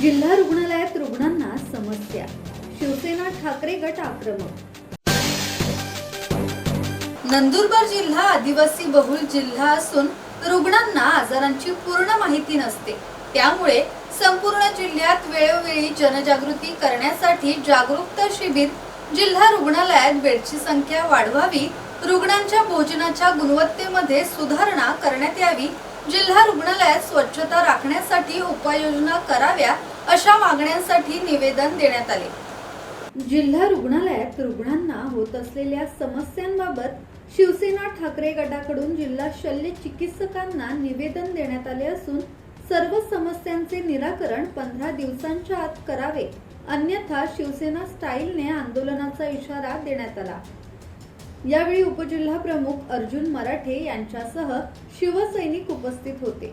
जिल्हा रुग्णालयात रुग्णांना समस्या. शिवसेना ठाकरे गट आक्रमक. नंदुरबार जिल्हा आदिवासी बहुल जिल्हा असून रुग्णांना आजारांची पूर्ण माहिती नसते. त्यामुळे संपूर्ण जिल्ह्यात वेळोवेळी जनजागृती करण्यासाठी जागरूकता शिबिर जिल्हा रुग्णालयात बेडची संख्या वाढवावी रुग्णांच्या भोजनाच्या गुणवत्तेमध्ये सुधारणा करण्यात यावी जिल्हा रुग्णालयात स्वच्छता राखण्यासाठी उपाययोजना कराव्या अशा मागण्यांसाठी निवेदन देण्यात आले. जिल्हा रुग्णालयात रुग्णांना होत असलेल्या समस्यांबाबत शिवसेना ठाकरे गटाकडून जिल्हा शल्य चिकित्सकांना निवेदन देण्यात आले असून सर्व समस्यांचे निराकरण पंधरा दिवसांच्या आत करावे अन्यथा शिवसेना स्टाईलने आंदोलनाचा इशारा देण्यात आला. यावेळी उपजिल्हा प्रमुख अर्जुन मराठे यांच्यासह शिवसैनिक उपस्थित होते.